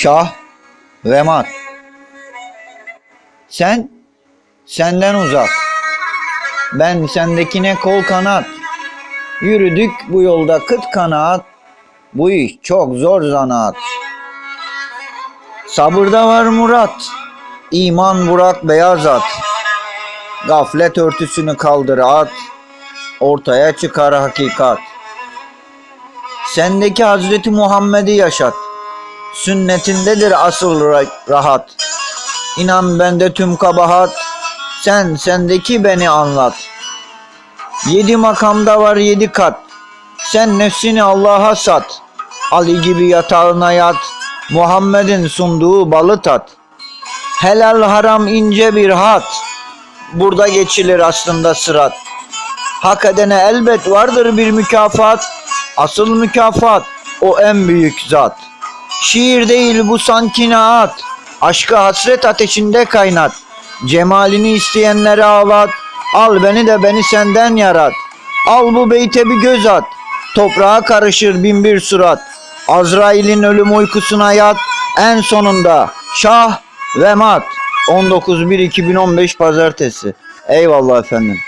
şah ve mat. Sen senden uzak. Ben sendekine kol kanat. Yürüdük bu yolda kıt kanaat. Bu iş çok zor zanaat. Sabırda var murat. İman Burak beyaz at. Gaflet örtüsünü kaldır at. Ortaya çıkar hakikat. Sendeki Hazreti Muhammed'i yaşat. Sünnetindedir asıl ra- rahat. İnan bende tüm kabahat. Sen sendeki beni anlat. Yedi makamda var yedi kat. Sen nefsini Allah'a sat. Ali gibi yatağına yat. Muhammed'in sunduğu balı tat. Helal haram ince bir hat. Burada geçilir aslında sırat. Hak edene elbet vardır bir mükafat. Asıl mükafat o en büyük zat. Şiir değil bu sanki naat. Aşka hasret ateşinde kaynat. Cemalini isteyenlere ağlat. Al beni de beni senden yarat. Al bu beyte bir göz at. Toprağa karışır bin bir surat. Azrail'in ölüm uykusuna yat. En sonunda şah ve mat. 19.1.2015 Pazartesi. Eyvallah efendim.